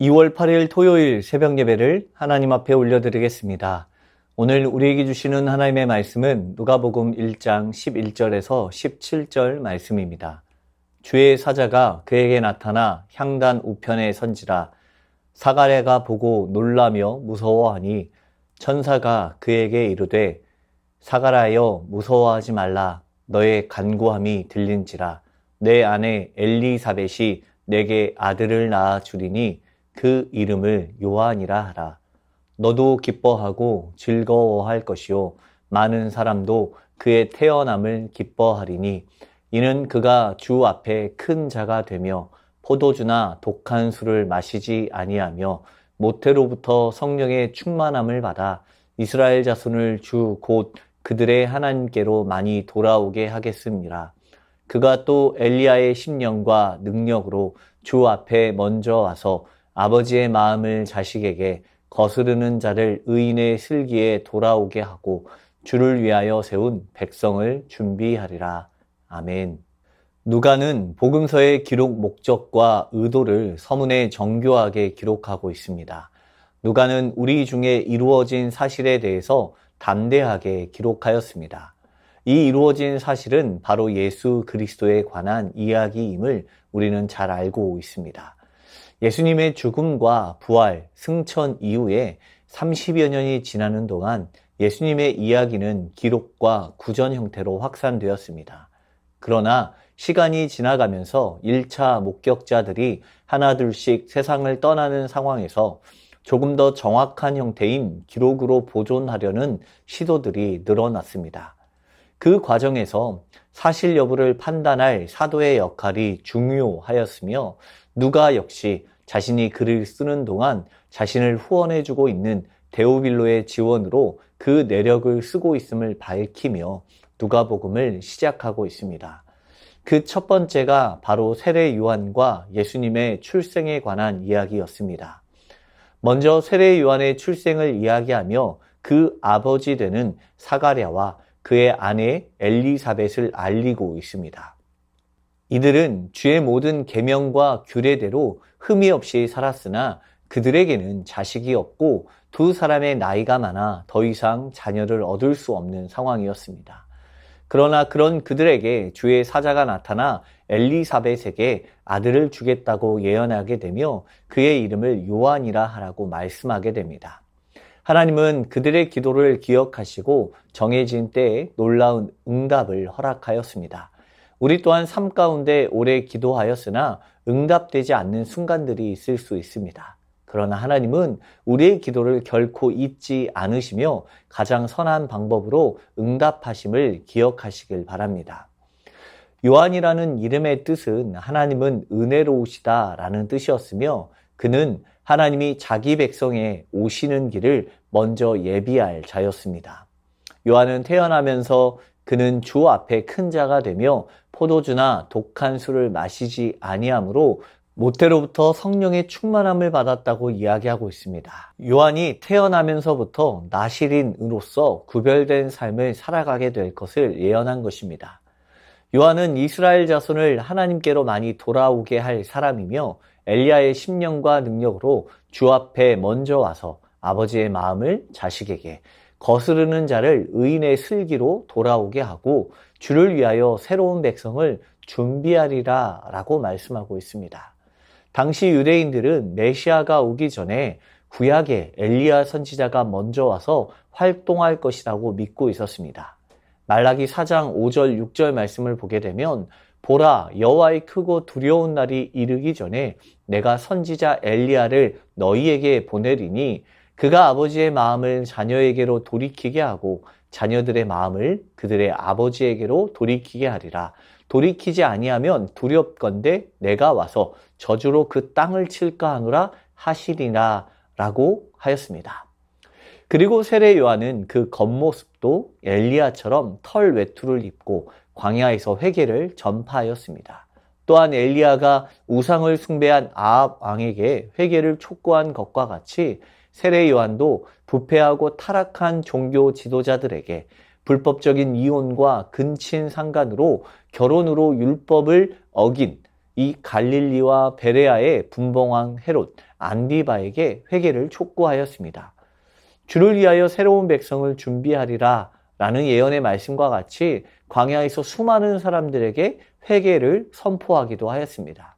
2월 8일 토요일 새벽 예배를 하나님 앞에 올려드리겠습니다. 오늘 우리에게 주시는 하나님의 말씀은 누가복음 1장 11절에서 17절 말씀입니다. 주의 사자가 그에게 나타나 향단 우편에 선지라 사가랴가 보고 놀라며 무서워하니 천사가 그에게 이르되 사가랴여 무서워하지 말라 너의 간구함이 들린지라 내 아내 엘리사벳이 내게 아들을 낳아 주리니 그 이름을 요한이라 하라. 너도 기뻐하고 즐거워할 것이요 많은 사람도 그의 태어남을 기뻐하리니 이는 그가 주 앞에 큰 자가 되며 포도주나 독한 술을 마시지 아니하며 모태로부터 성령의 충만함을 받아 이스라엘 자손을 주 곧 그들의 하나님께로 많이 돌아오게 하겠습니다. 그가 또 엘리야의 심령과 능력으로 주 앞에 먼저 와서 아버지의 마음을 자식에게 거스르는 자를 의인의 슬기에 돌아오게 하고 주를 위하여 세운 백성을 준비하리라. 아멘. 누가는 복음서의 기록 목적과 의도를 서문에 정교하게 기록하고 있습니다. 누가는 우리 중에 이루어진 사실에 대해서 담대하게 기록하였습니다. 이 이루어진 사실은 바로 예수 그리스도에 관한 이야기임을 우리는 잘 알고 있습니다. 예수님의 죽음과 부활, 승천 이후에 30여 년이 지나는 동안 예수님의 이야기는 기록과 구전 형태로 확산되었습니다. 그러나 시간이 지나가면서 1차 목격자들이 하나둘씩 세상을 떠나는 상황에서 조금 더 정확한 형태인 기록으로 보존하려는 시도들이 늘어났습니다. 그 과정에서 사실 여부를 판단할 사도의 역할이 중요하였으며 누가 역시 자신이 글을 쓰는 동안 자신을 후원해주고 있는 데오빌로의 지원으로 그 내력을 쓰고 있음을 밝히며 누가복음을 시작하고 있습니다. 그 첫 번째가 바로 세례 요한과 예수님의 출생에 관한 이야기였습니다. 먼저 세례 요한의 출생을 이야기하며 그 아버지 되는 사가랴와 그의 아내 엘리사벳을 알리고 있습니다. 이들은 주의 모든 계명과 규례대로 흠이 없이 살았으나 그들에게는 자식이 없고 두 사람의 나이가 많아 더 이상 자녀를 얻을 수 없는 상황이었습니다. 그러나 그런 그들에게 주의 사자가 나타나 엘리사벳에게 아들을 주겠다고 예언하게 되며 그의 이름을 요한이라 하라고 말씀하게 됩니다. 하나님은 그들의 기도를 기억하시고 정해진 때에 놀라운 응답을 허락하였습니다. 우리 또한 삶 가운데 오래 기도하였으나 응답되지 않는 순간들이 있을 수 있습니다. 그러나 하나님은 우리의 기도를 결코 잊지 않으시며 가장 선한 방법으로 응답하심을 기억하시길 바랍니다. 요한이라는 이름의 뜻은 하나님은 은혜로우시다 라는 뜻이었으며 그는 하나님이 자기 백성에 오시는 길을 먼저 예비할 자였습니다. 요한은 태어나면서 그는 주 앞에 큰 자가 되며 포도주나 독한 술을 마시지 아니하므로 모태로부터 성령의 충만함을 받았다고 이야기하고 있습니다. 요한이 태어나면서부터 나시린으로서 구별된 삶을 살아가게 될 것을 예언한 것입니다. 요한은 이스라엘 자손을 하나님께로 많이 돌아오게 할 사람이며 엘리야의 심령과 능력으로 주 앞에 먼저 와서 아버지의 마음을 자식에게 거스르는 자를 의인의 슬기로 돌아오게 하고 주를 위하여 새로운 백성을 준비하리라 라고 말씀하고 있습니다. 당시 유대인들은 메시아가 오기 전에 구약의 엘리야 선지자가 먼저 와서 활동할 것이라고 믿고 있었습니다. 말라기 4장 5절 6절 말씀을 보게 되면 보라 여호와의 크고 두려운 날이 이르기 전에 내가 선지자 엘리야를 너희에게 보내리니 그가 아버지의 마음을 자녀에게로 돌이키게 하고 자녀들의 마음을 그들의 아버지에게로 돌이키게 하리라. 돌이키지 아니하면 두렵건대 내가 와서 저주로 그 땅을 칠까 하노라 하시리라 라고 하였습니다. 그리고 세례 요한은 그 겉모습도 엘리야처럼 털 외투를 입고 광야에서 회개를 전파하였습니다. 또한 엘리야가 우상을 숭배한 아합 왕에게 회개를 촉구한 것과 같이 세례 요한도 부패하고 타락한 종교 지도자들에게 불법적인 이혼과 근친 상간으로 결혼으로 율법을 어긴 이 갈릴리와 베레아의 분봉왕 헤롯 안디바에게 회개를 촉구하였습니다. 주를 위하여 새로운 백성을 준비하리라 라는 예언의 말씀과 같이 광야에서 수많은 사람들에게 회개를 선포하기도 하였습니다.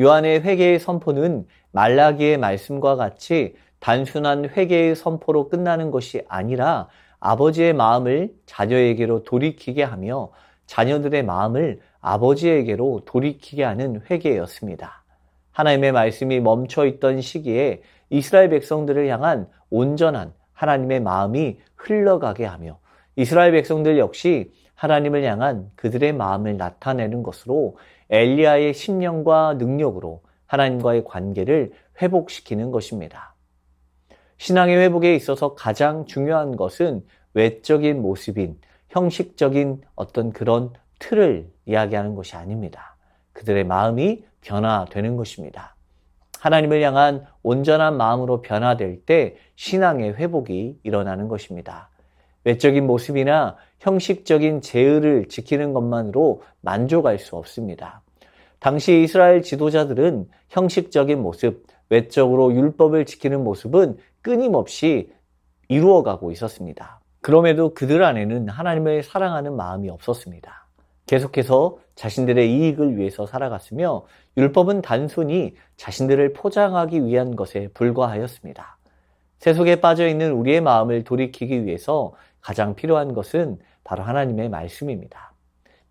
요한의 회개의 선포는 말라기의 말씀과 같이 단순한 회개의 선포로 끝나는 것이 아니라 아버지의 마음을 자녀에게로 돌이키게 하며 자녀들의 마음을 아버지에게로 돌이키게 하는 회개였습니다. 하나님의 말씀이 멈춰 있던 시기에 이스라엘 백성들을 향한 온전한 하나님의 마음이 흘러가게 하며 이스라엘 백성들 역시 하나님을 향한 그들의 마음을 나타내는 것으로 엘리야의 신령과 능력으로 하나님과의 관계를 회복시키는 것입니다. 신앙의 회복에 있어서 가장 중요한 것은 외적인 모습인 형식적인 어떤 그런 틀을 이야기하는 것이 아닙니다. 그들의 마음이 변화되는 것입니다. 하나님을 향한 온전한 마음으로 변화될 때 신앙의 회복이 일어나는 것입니다. 외적인 모습이나 형식적인 제의를 지키는 것만으로 만족할 수 없습니다. 당시 이스라엘 지도자들은 형식적인 모습, 외적으로 율법을 지키는 모습은 끊임없이 이루어가고 있었습니다. 그럼에도 그들 안에는 하나님을 사랑하는 마음이 없었습니다. 계속해서 자신들의 이익을 위해서 살아갔으며 율법은 단순히 자신들을 포장하기 위한 것에 불과하였습니다. 세속에 빠져 있는 우리의 마음을 돌이키기 위해서 가장 필요한 것은 바로 하나님의 말씀입니다.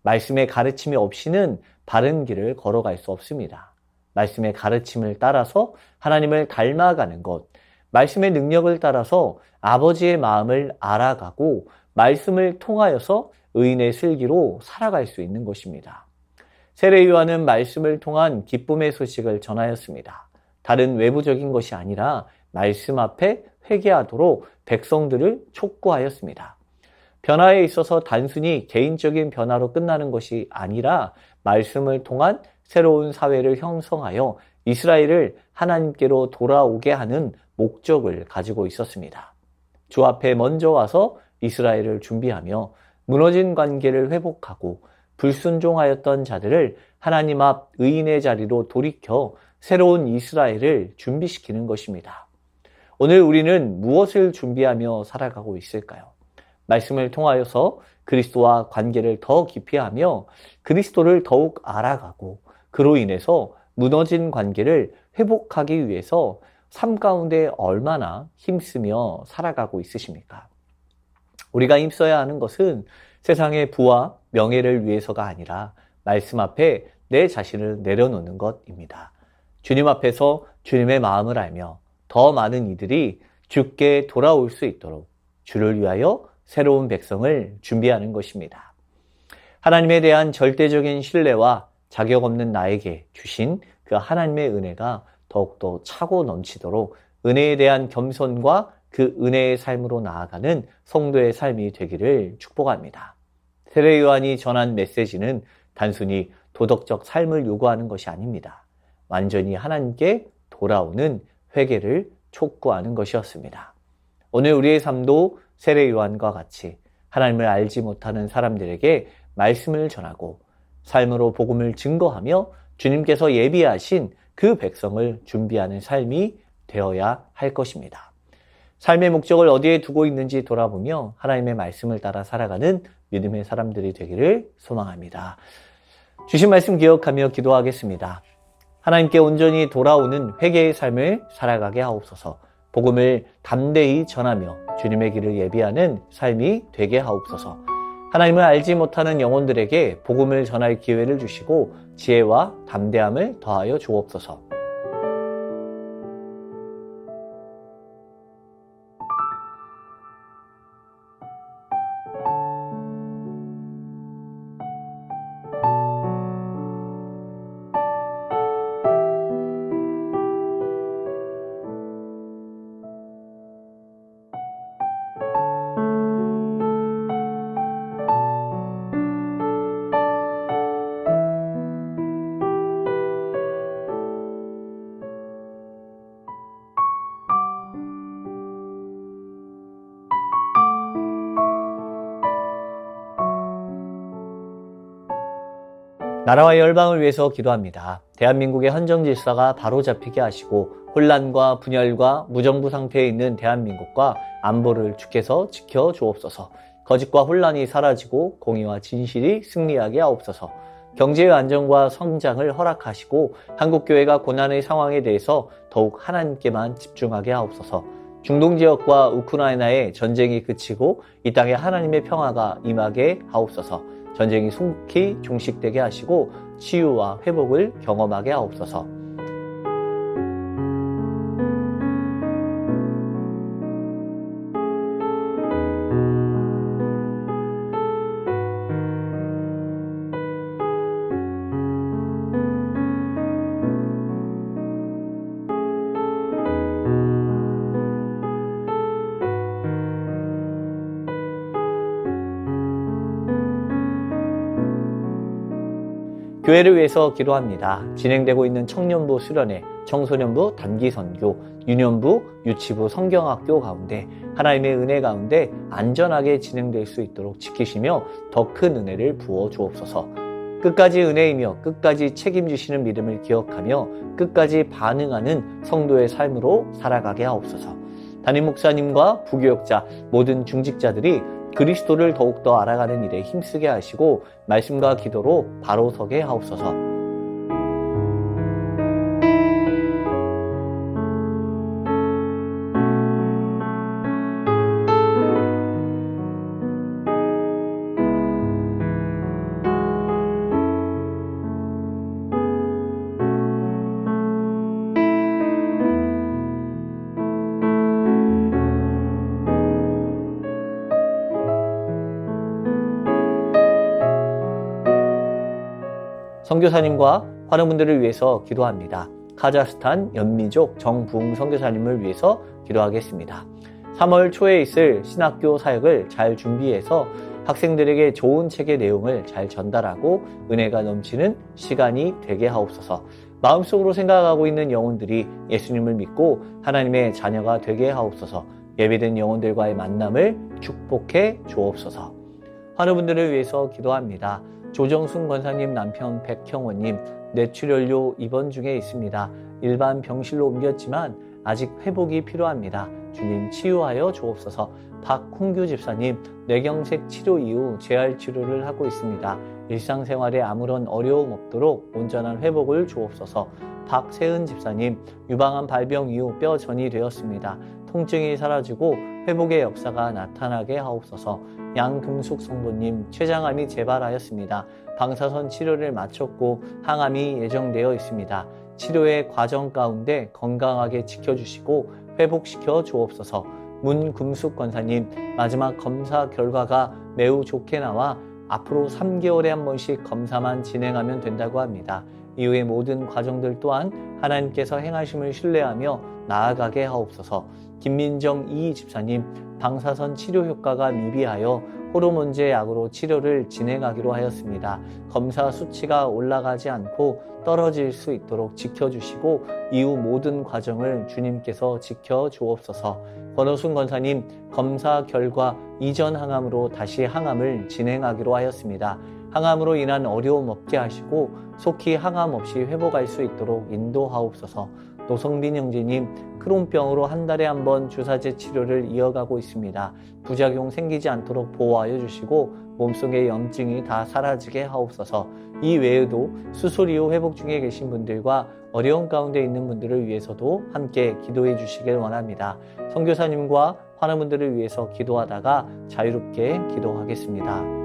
말씀의 가르침이 없이는 바른 길을 걸어갈 수 없습니다. 말씀의 가르침을 따라서 하나님을 닮아가는 것, 말씀의 능력을 따라서 아버지의 마음을 알아가고 말씀을 통하여서 의인의 슬기로 살아갈 수 있는 것입니다. 세례 요한은 말씀을 통한 기쁨의 소식을 전하였습니다. 다른 외부적인 것이 아니라 말씀 앞에 회개하도록 백성들을 촉구하였습니다. 변화에 있어서 단순히 개인적인 변화로 끝나는 것이 아니라 말씀을 통한 새로운 사회를 형성하여 이스라엘을 하나님께로 돌아오게 하는 목적을 가지고 있었습니다. 주 앞에 먼저 와서 이스라엘을 준비하며 무너진 관계를 회복하고 불순종하였던 자들을 하나님 앞 의인의 자리로 돌이켜 새로운 이스라엘을 준비시키는 것입니다. 오늘 우리는 무엇을 준비하며 살아가고 있을까요? 말씀을 통하여서 그리스도와 관계를 더 깊이 하며 그리스도를 더욱 알아가고 그로 인해서 무너진 관계를 회복하기 위해서 삶 가운데 얼마나 힘쓰며 살아가고 있으십니까? 우리가 힘써야 하는 것은 세상의 부와 명예를 위해서가 아니라 말씀 앞에 내 자신을 내려놓는 것입니다. 주님 앞에서 주님의 마음을 알며 더 많은 이들이 주께 돌아올 수 있도록 주를 위하여 새로운 백성을 준비하는 것입니다. 하나님에 대한 절대적인 신뢰와 자격 없는 나에게 주신 그 하나님의 은혜가 더욱더 차고 넘치도록 은혜에 대한 겸손과 그 은혜의 삶으로 나아가는 성도의 삶이 되기를 축복합니다. 세례 요한이 전한 메시지는 단순히 도덕적 삶을 요구하는 것이 아닙니다. 완전히 하나님께 돌아오는 회개를 촉구하는 것이었습니다. 오늘 우리의 삶도 세례 요한과 같이 하나님을 알지 못하는 사람들에게 말씀을 전하고 삶으로 복음을 증거하며 주님께서 예비하신 그 백성을 준비하는 삶이 되어야 할 것입니다. 삶의 목적을 어디에 두고 있는지 돌아보며 하나님의 말씀을 따라 살아가는 믿음의 사람들이 되기를 소망합니다. 주신 말씀 기억하며 기도하겠습니다. 하나님께 온전히 돌아오는 회개의 삶을 살아가게 하옵소서. 복음을 담대히 전하며 주님의 길을 예비하는 삶이 되게 하옵소서. 하나님을 알지 못하는 영혼들에게 복음을 전할 기회를 주시고 지혜와 담대함을 더하여 주옵소서. 나라와 열방을 위해서 기도합니다. 대한민국의 헌정 질서가 바로 잡히게 하시고 혼란과 분열과 무정부 상태에 있는 대한민국과 안보를 주께서 지켜 주옵소서. 거짓과 혼란이 사라지고 공의와 진실이 승리하게 하옵소서. 경제의 안정과 성장을 허락하시고 한국교회가 고난의 상황에 대해서 더욱 하나님께만 집중하게 하옵소서. 중동 지역과 우크라이나의 전쟁이 그치고 이 땅에 하나님의 평화가 임하게 하옵소서. 전쟁이 속히 종식되게 하시고 치유와 회복을 경험하게 하옵소서. 교회를 위해서 기도합니다. 진행되고 있는 청년부 수련회, 청소년부 단기 선교, 유년부, 유치부 성경학교 가운데 하나님의 은혜 가운데 안전하게 진행될 수 있도록 지키시며 더 큰 은혜를 부어 주옵소서. 끝까지 은혜이며 끝까지 책임지시는 믿음을 기억하며 끝까지 반응하는 성도의 삶으로 살아가게 하옵소서. 담임 목사님과 부교역자 모든 중직자들이 그리스도를 더욱더 알아가는 일에 힘쓰게 하시고 말씀과 기도로 바로 서게 하옵소서. 선교사님과 환우분들을 위해서 기도합니다. 카자흐스탄 연미족 정부흥 선교사님을 위해서 기도하겠습니다. 3월 초에 있을 신학교 사역을 잘 준비해서 학생들에게 좋은 책의 내용을 잘 전달하고 은혜가 넘치는 시간이 되게 하옵소서. 마음속으로 생각하고 있는 영혼들이 예수님을 믿고 하나님의 자녀가 되게 하옵소서. 예배된 영혼들과의 만남을 축복해 주옵소서. 환우분들을 위해서 기도합니다. 조정순 권사님 남편 백형원님 뇌출혈료 입원 중에 있습니다. 일반 병실로 옮겼지만 아직 회복이 필요합니다. 주님 치유하여 주옵소서. 박홍규 집사님 뇌경색 치료 이후 재활 치료를 하고 있습니다. 일상생활에 아무런 어려움 없도록 온전한 회복을 주옵소서. 박세은 집사님 유방암 발병 이후 뼈 전이 되었습니다. 통증이 사라지고 회복의 역사가 나타나게 하옵소서. 양금숙 성도님 췌장암이 재발하였습니다. 방사선 치료를 마쳤고 항암이 예정되어 있습니다. 치료의 과정 가운데 건강하게 지켜주시고 회복시켜 주옵소서. 문금숙 권사님 마지막 검사 결과가 매우 좋게 나와 앞으로 3개월에 한 번씩 검사만 진행하면 된다고 합니다. 이후의 모든 과정들 또한 하나님께서 행하심을 신뢰하며 나아가게 하옵소서. 김민정 이 집사님 방사선 치료 효과가 미비하여 호르몬제 약으로 치료를 진행하기로 하였습니다. 검사 수치가 올라가지 않고 떨어질 수 있도록 지켜주시고 이후 모든 과정을 주님께서 지켜 주옵소서. 권호순 권사님 검사 결과 이전 항암으로 다시 항암을 진행하기로 하였습니다. 항암으로 인한 어려움 없게 하시고 속히 항암 없이 회복할 수 있도록 인도하옵소서. 노성빈 형제님 크론병으로 한 달에 한 번 주사제 치료를 이어가고 있습니다. 부작용 생기지 않도록 보호하여 주시고 몸속의 염증이 다 사라지게 하옵소서. 이 외에도 수술 이후 회복 중에 계신 분들과 어려운 가운데 있는 분들을 위해서도 함께 기도해 주시길 원합니다. 선교사님과 환우분들을 위해서 기도하다가 자유롭게 기도하겠습니다.